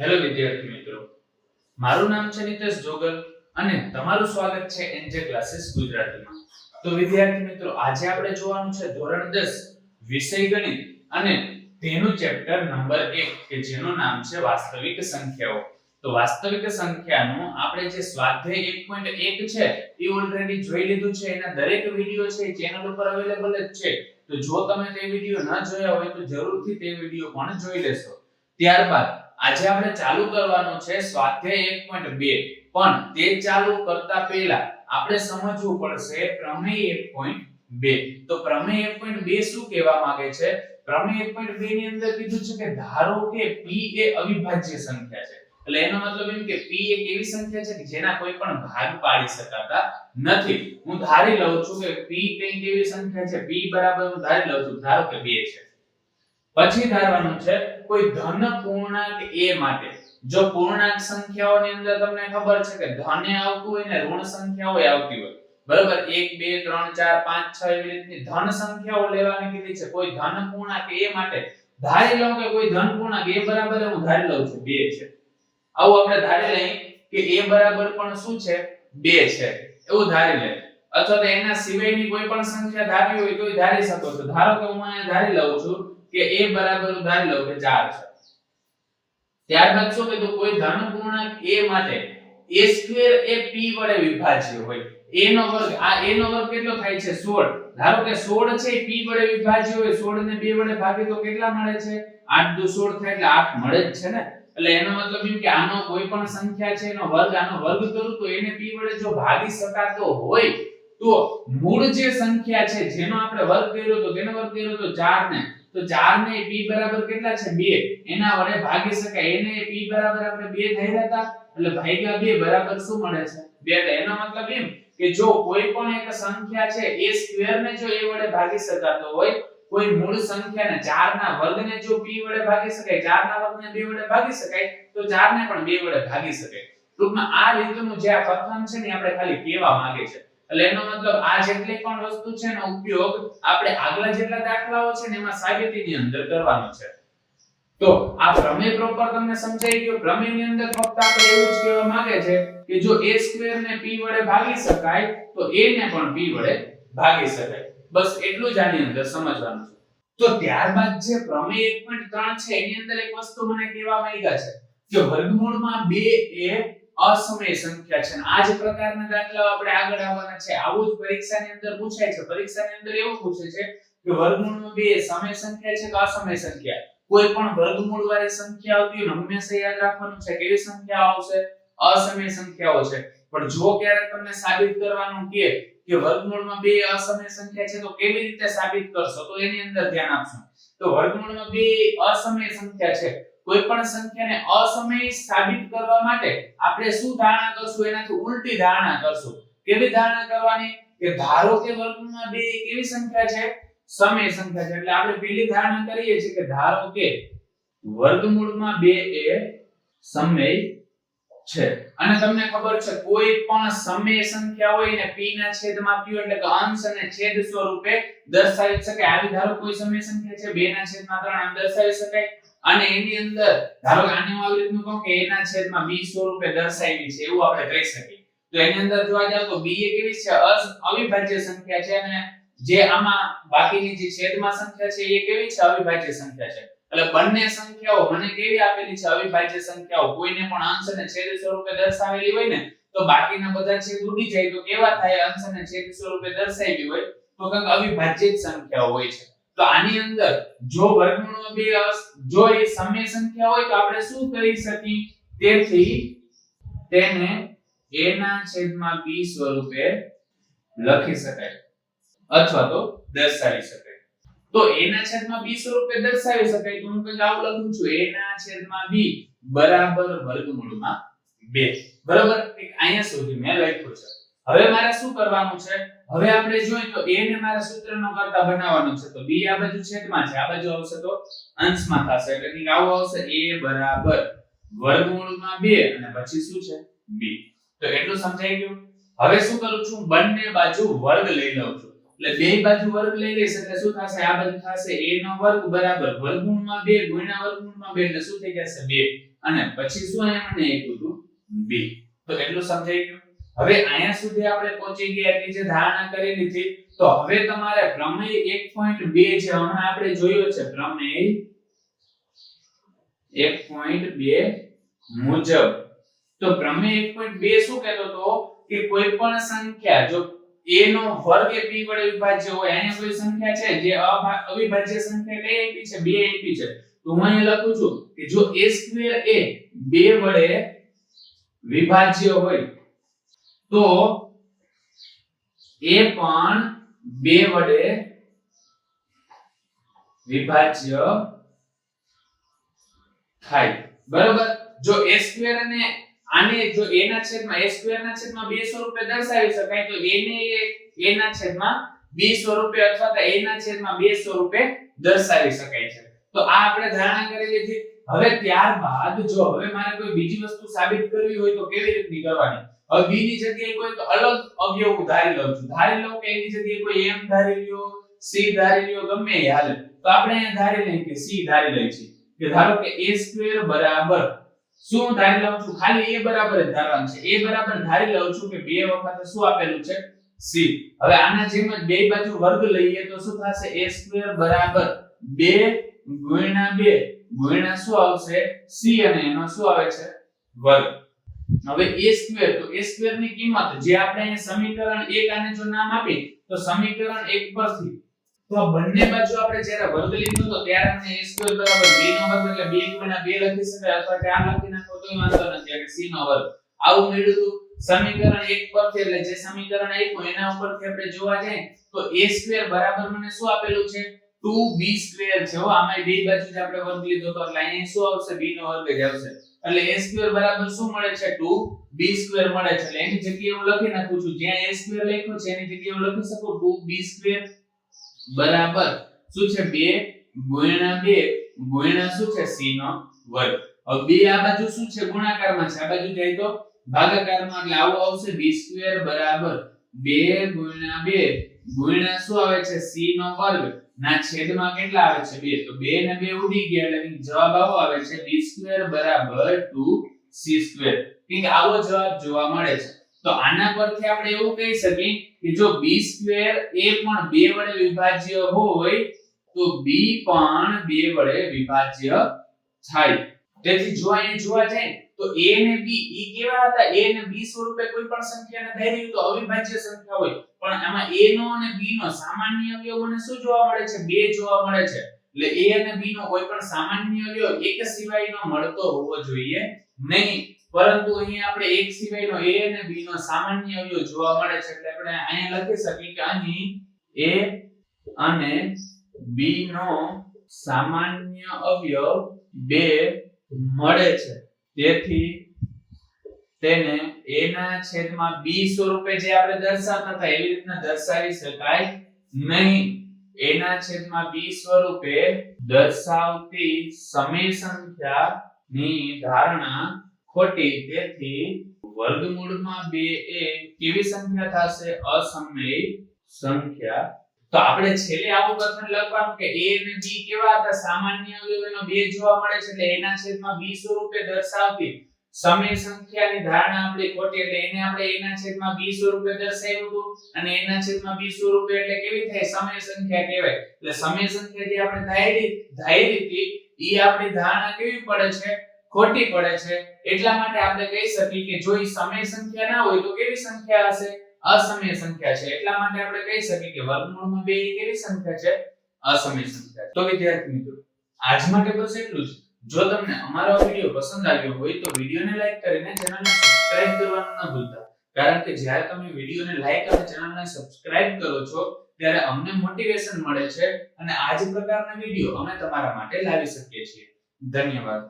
Hello વિદ્યાર્થી મિત્રો. મારું નામ છે નિતેશ જોગલ અને તમારું સ્વાગત છે એનજે ક્લાસીસ ગુજરાતીમાં. તો વિદ્યાર્થી મિત્રો, આજે આપણે જોવાનું છે ધોરણ 10 વિષય ગણિત અને તેનું ચેપ્ટર નંબર 1 કે જેનું નામ છે વાસ્તવિક સંખ્યાઓ. તો વાસ્તવિક સંખ્યાનું આપણે જે સ્વાધ્યાય 1.1 છે, એ ઓલરેડી જોઈ લીધું છે. એના દરેક વિડિયો છે ચેનલ ઉપર અવેલેબલ જ છે. તો જો તમે તે વિડિયો ન જોયા હોય તો જરૂરથી તે વિડિયો પણ જોઈ લેશો. ત્યારબાદ આજે આપણે ચાલુ કરવાનું છે સ્વાધ્યાય 1.2 પણ તે ચાલુ કરતા પહેલા આપણે સમજવું પડશે પ્રમેય 1.2 તો પ્રમેય 1.2 શું કહેવા માંગે છે? પ્રમેય 1.2 ની અંદર કીધું છે કે ધારો કે p એ અવિભાજ્ય સંખ્યા છે. એટલે એનો મતલબ એમ કે p એક એવી સંખ્યા છે કે જેના કોઈ પણ ભાગ પાડી શકાતા નથી. હું ધારી લઉં છું કે p કંઈક એવી સંખ્યા છે? p બરાબર હું ધારી લઉં છું. ધારો કે 2 છે. પછી ધારવાનું છે કોઈ ધન પૂર્ણાંક a માટે. જો પૂર્ણાંક સંખ્યાઓની અંદર તમને ખબર છે કે ધને આવતું હોય ને ઋણ સંખ્યાઓ આવતી હોય. બરાબર? 1 2 3 4 5 6 એવી રીતની ધન સંખ્યાઓ લેવાની કીધી છે. કોઈ ધન પૂર્ણાંક a માટે ધારી લઉં કે કોઈ ધન પૂર્ણાંક a બરાબર હું ધારી લઉં છું 2 છે. આવું આપણે ધારી લઈએ કે a બરાબર પણ શું છે? 2 છે. એવું ધારી લે. અથવા તો એના સિવાયની કોઈ પણ સંખ્યા ધારવી હોય તો ધારી શકો છો. ધારો કે હું અહીંયા ધારી લઉં છું કે a બરાબર ધારી લઉં કે 4 છે. ત્યારબાદ શું કીધું? કોઈ ધન પૂર્ણાંક a માટે a સ્ક્વેર એ p વડે વિભાજ્ય હોય. a નો વર્ગ, આ a નો વર્ગ કેટલો થાય છે? 16 ધારો કે 16 છે p વડે વિભાજ્ય હોય 16 ને 2 વડે ભાગીએ તો કેટલા મળે છે? 8 દુ 16 થાય એટલે 8 મળે જ છે ને? એટલે એનો મતલબ એમ કે આનો કોઈ પણ સંખ્યા છે, એનો વર્ગ, આનો વર્ગ કરું તો એને p વડે જો ભાગી શકાતો હોય, તો મૂળ જે સંખ્યા છે, જેનો આપણે વર્ગ કર્યો તો, કેનો વર્ગ કર્યો તો? 4 ને. તો 4 ને p બરાબર કેટલા છે? 2 એના વડે ભાગી શકાય. એને p બરાબર આપણે 2 થઈ હતા એટલે ભાગ્યા 2 બરાબર શું મળે છે? 2 એટલે એનો મતલબ એમ કે જો કોઈ પણ એક સંખ્યા છે, એ સ્ક્વેર ને જો એ વડે ભાગી શકાતો હોય, કોઈ મૂળ સંખ્યાને 4 ના વર્ગને જો p વડે ભાગી શકાય 4 ના વર્ગને 2 વડે ભાગી શકાય, તો 4 ને પણ 2 વડે ભાગી શકાય. ટૂંકમાં આ રીતનું જે આ કથન છે ને આપણે ખાલી કહેવા માંગે છે. એટલે એનો મતલબ આ જેટલી પણ વસ્તુ છે એનો ઉપયોગ આપણે આગલા જેટલા દાખલાઓ છે ને એમાં સાબિતીની અંદર કરવાનો છે. તો આ પ્રમેય પ્રોપર તમને સમજાઈ ગયો. પ્રમેયની અંદર ફક્ત આપણે એવું જ કહેવા માંગે છે કે જો a સ્ક્વેર ને p વડે ભાગી શકાય, તો a ને પણ p વડે ભાગી શકાય. બસ એટલું જ આની અંદર સમજવાનું છે. તો ત્યારબાદ જે પ્રમેય 1.3 છે, એની અંદર એક વસ્તુ મને કહેવા માંગ્યા છે. કે વર્ગમૂળમાં 2 એ અસમય સંખ્યા છે. આ જ પ્રકારના દાખલાઓ આપણે આગળ આવવાના છે. આવું જ પરીક્ષાની અંદર પૂછાય છે. પરીક્ષાની અંદર એવું પૂછે છે કે વર્ગમૂળમાં બે સમય સંખ્યા છે કે અસમય સંખ્યા? કોઈ પણ વર્ગમૂળ વાળી સંખ્યા આવતી હોય હંમેશા યાદ રાખવાનું છે કેવી સંખ્યા આવશે? અસમય સંખ્યાઓ છે. પણ જો ક્યારેક તમને સાબિત કરવાનું કે કે વર્ગમૂળમાં બે અસમય સંખ્યા છે, તો કેવી રીતે સાબિત કરશો? તો એની અંદર ધ્યાન આપશો. તો વર્ગમૂળમાં બે અસમય સંખ્યા છે. કોઈ પણ સંખ્યાને અસમય સાબિત કરવા માટે આપણે શું ધારણા કરશું? એનાથી ઉલટી ધારણા કરશું. કેવી ધારણા કરવાની? કે ધારો કે વર્ગમૂળમાં 2 કેવી સંખ્યા છે? સમય સંખ્યા છે. એટલે આપણે પહેલી ધારણા કરીએ છીએ કે ધારો કે વર્ગમૂળમાં 2 એ સમય છે. અને તમને ખબર છે, કોઈ પણ સમય સંખ્યા હોય ને p ના છેદમાં q એટલે કે અંશ અને છેદ સ્વરૂપે દર્શાવી શકાય. આવી ધારો કોઈ સમય સંખ્યા છે 2 ના છેદમાં 3 આમ દર્શાવી શકાય. અને એની અંદર, ધારો કે આને આવી કહું કે a ના છેદમાં b સ્વરૂપે દર્શાવી છે, એવું આપણે કહી શકીએ. તો એની અંદર જોવા જાવ તો b એ કેવી છે? અવિભાજ્ય સંખ્યા છે અને જે આમાં બાકીની જે છેદમાં સંખ્યા છે એ કેવી છે? અવિભાજ્ય સંખ્યા છે. એટલે બંને સંખ્યાઓ મને કેવી આપેલી છે? અવિભાજ્ય સંખ્યાઓ. કોઈને પણ અંશ અને છેદ સ્વરૂપે દર્શાવેલી હોય ને, તો બાકીના બધા છેદ ઉડી જાય તો કેવા થાય? અંશ અને છેદ સ્વરૂપે દર્શાવેલી હોય. તો કંઈક અવિભાજ્ય સંખ્યાઓ હોય છે. તો આની અંદર જો વર્ગમૂળનો અસ- જો એ સમય સંખ્યા હોય તો આપણે શું કરી શકીએ? તેથી તેને a ના છેદમાં b સ્વરૂપે લખી શકાય. અથવા તો દર્શાવી શકાય. તો a ના છેદમાં b સ્વરૂપે દર્શાવી શકાય. તો હું કંઈક આવું લખું છું. a ના છેદમાં b બરાબર વર્ગમૂળમાં 2 બરાબર? એક અહીંયા સુધી મેં લખ્યું છે. હવે મારે શું કરવાનું છે? હવે આપણે જોઈએ તો a ને મારા સૂત્રનો કરતા બનાવવાનો છે. તો b આ બાજુ છેદમાં છે. આ બાજુ આવશે તો અંશમાં થશે. એટલે કે આવું આવશે a બરાબર વર્ગમૂળમાં 2 અને પછી શું છે? B. તો એટલું સમજાઈ ગયું? હવે શું કરું છું? બંને બાજુ વર્ગ લઈ લઉં છું. એટલે બે બાજુ વર્ગ લઈ લઈશ એટલે શું થશે? આ બાજુ થશે a નો વર્ગ બરાબર વર્ગમૂળમાં 2 ગુણ્યા વર્ગમૂળમાં 2 એટલે શું થઈ જશે? 2 અને પછી શું અહીંયા મને આપ્યું હતું? B. તો એટલું સમજાઈ ગયું? હવે અહીંયા સુધી આપણે પહોંચી ગયા એટલી જે ધારણા કરી લીધી, તો હવે તમારે પ્રમેય 1.2 છે હમણાં આપણે જોયો છે, પ્રમેય 1.2 મુજબ. તો પ્રમેય 1.2 શું કહેતો તો કે કોઈ પણ સંખ્યા, જો a નો વર્ગ એ b વડે વિભાજ્ય હોય, અહીંયા કોઈ સંખ્યા છે? જે અવિભાજ્ય સંખ્યા કઈ આપી છે 2 આપી છે. તો હું અહીં લખું છું કે જો a સ્ક્વેર એ 2 વડે વિભાજ્ય હોય તો એ પણ બે વડે વિભાજ્ય થાય. બરોબર? જો a સ્ક્વેર અને આને, જો a ના છેદમાં a સ્ક્વેર ના છેદમાં બે સ્વરૂપે દર્શાવી શકાય, તો a ને a ના છેદમાં b સ્વરૂપે અથવા તો a ના છેદમાં બે સ્વરૂપે દર્શાવી શકાય છે. તો આ આપણે ધારણા કરી લીધી. હવે ત્યારબાદ, જો હવે મારે કોઈ બીજી વસ્તુ સાબિત કરવી હોય તો કેવી રીતની કરવાની હવે b ની જગ્યાએ કોઈ અલગ અવયવ ધારી લઉં છું. ધારી લઉં કે એની જગ્યાએ કોઈ m ધારી લ્યો c ધારી લ્યો, ગમે એ હાલે. તો આપણે અહીંયા ધારી લઈએ કે c ધારી લઈએ છીએ કે ધારો કે એ સ્ક્વેર બરાબર. શું ધારી લઉં છું? ખાલી a બરાબર જ ધારવાનું છે. a બરાબર ધારી લઉં છું કે બે વખત શું આપેલું છે? c હવે આના જેમ જ બે બાજુ વર્ગ લઈએ તો શું થશે? એ સ્ક્વેર બરાબર 2 ગુણ્યા 2 ગુણ્યા શું આવશે? c અને એનો શું આવે છે? વર્ગ. હવે a સ્ક્વેર તો a સ્ક્વેરની કિંમત, જે આપણે અહીં સમીકરણ 1 આને જો નામ આપી, તો સમીકરણ 1 પરથી, તો આ બંને બાજુ આપણે જ્યારે વર્ગ લીધો તો ત્યારે આપણે a સ્ક્વેર બરાબર b નો વર્ગ, એટલે 2 2 લખી શકાય, અથવા 4 લખી નાખો તો વાંધો નથી, એટલે c નો વર્ગ. આવું મેળવ્યું સમીકરણ 1 પરથી, એટલે જે સમીકરણ આપ્યું, એના ઉપરથી આપણે જોવા જાય, તો a સ્ક્વેર બરાબર મને શું આપેલું છે? 2b સ્ક્વેર છે હો, આમાં બે બાજુ જ આપણે વર્ગ લીધો, તો એટલે અહીં શું આવશે? B નો વર્ગ જ આવશે. એટલે a સ્ક્વેર બરાબર શું મળે છે? 2b સ્ક્વેર મળે છે. એટલે એની જગ્યાએ હું લખી નાખું છું. જ્યાં a સ્ક્વેર લખ્યો છે, એની જગ્યાએ હું લખી શકું 2b સ્ક્વેર બરાબર શું છે? 2 ગુણ્યા 2 ગુણ્યા શું છે? c નો વર્ગ. હવે બે આ બાજુ શું છે? ગુણાકારમાં છે. આ બાજુ જાય તો ભાગાકારમાં. એટલે આવું આવશે b સ્ક્વેર બરાબર 2 ગુણ્યા 2 ગુણ્યા શું આવે છે? c નો વર્ગ. ના, છેદમાં કેટલા આવે છે? 2 તો 2 ને 2 ઉડી ગયા એટલે જવાબ આવો આવે છે b સ્ક્વેર બરાબર 2c સ્ક્વેર કે આવો જવાબ જોવા મળે છે. તો આના પરથી આપણે એવું કહી શકીએ કે જો b સ્ક્વેર એ પણ 2 વડે વિભાજ્ય હોય, તો b પણ 2 વડે વિભાજ્ય થાય. તેથી જો અહીં જોવા જાય તો a ને b ઈ કેવા હતા? A ને b સ્વરૂપે કોઈ પણ સંખ્યાને ધારી તો અવિભાજ્ય સંખ્યા હોય. પણ આમાં a નો અને b નો સામાન્ય અવયવોને શું જોવા મળે છે? બે જોવા મળે છે. એટલે a અને b નો કોઈ પણ સામાન્ય અવયવ એક સિવાયનો મળતો હોવો જોઈએ નહીં. પરંતુ અહીં આપણે એક સિવાયનો a અને b નો સામાન્ય અવયવ જોવા મળે છે. એટલે આપણે અહીંયા લખી શકીએ કે અહીં a અને b નો સામાન્ય અવયવ બે મળે છે. તેથી તેને a ના છેદમાં b સ્વરૂપે જે આપણે દર્શાવતા હતા, એવી રીતના દર્શાવી શકાય નહીં. a ના છેદમાં b સ્વરૂપે દર્શાવતી સમય સંખ્યા ની ધારણા ખોટી. તેથી વર્ગમૂળમાં 2 એ કેવી સંખ્યા થશે? અસમય સંખ્યા તો આપણે છેલ્લે આવું કથન લખવાનું કે a અને b કેવા હતા? સામાન્ય અવયવનો બે જોવા મળે છે એટલે એના છેદમાં b સ્વરૂપે દર્શાવતી સમય સંખ્યાની ધારણા આપણી ખોટી એટલે એને આપણે એના છેદમાં b સ્વરૂપે દર્શાવ્યું હતું અને એના છેદમાં b સ્વરૂપે એટલે કેવી થાય? સમય સંખ્યા કહેવાય. એટલે સમય સંખ્યા જે આપણે ધારી ધારી હતી, એ આપણી ધારણા કેવી પડે છે? ખોટી પડે છે. એટલા માટે આપણે કહી શકીએ કે જો એ સમય સંખ્યા ના હોય તો કેવી સંખ્યા હશે? અસમય સંખ્યા છે. એટલા માટે આપણે કહી શકીએ કે વર્ગમૂળમાં 2 એ કેવી સંખ્યા છે? અસમય સંખ્યા તો વિદ્યાર્થી મિત્રો, આજ માટે બસ એટલું જ. જો તમને અમારો વિડિયો પસંદ આવ્યો હોય તો વિડિયોને લાઈક કરીને ચેનલને સબસ્ક્રાઇબ કરવાનું ન ભૂલતા. કારણ કે જ્યારે તમે વિડિયોને લાઈક અને ચેનલને સબસ્ક્રાઇબ કરો છો, ત્યારે અમને મોટિવેશન મળે છે અને આ જ પ્રકારના વિડિયો અમે તમારા માટે લાવી શકીએ છીએ. ધન્યવાદ.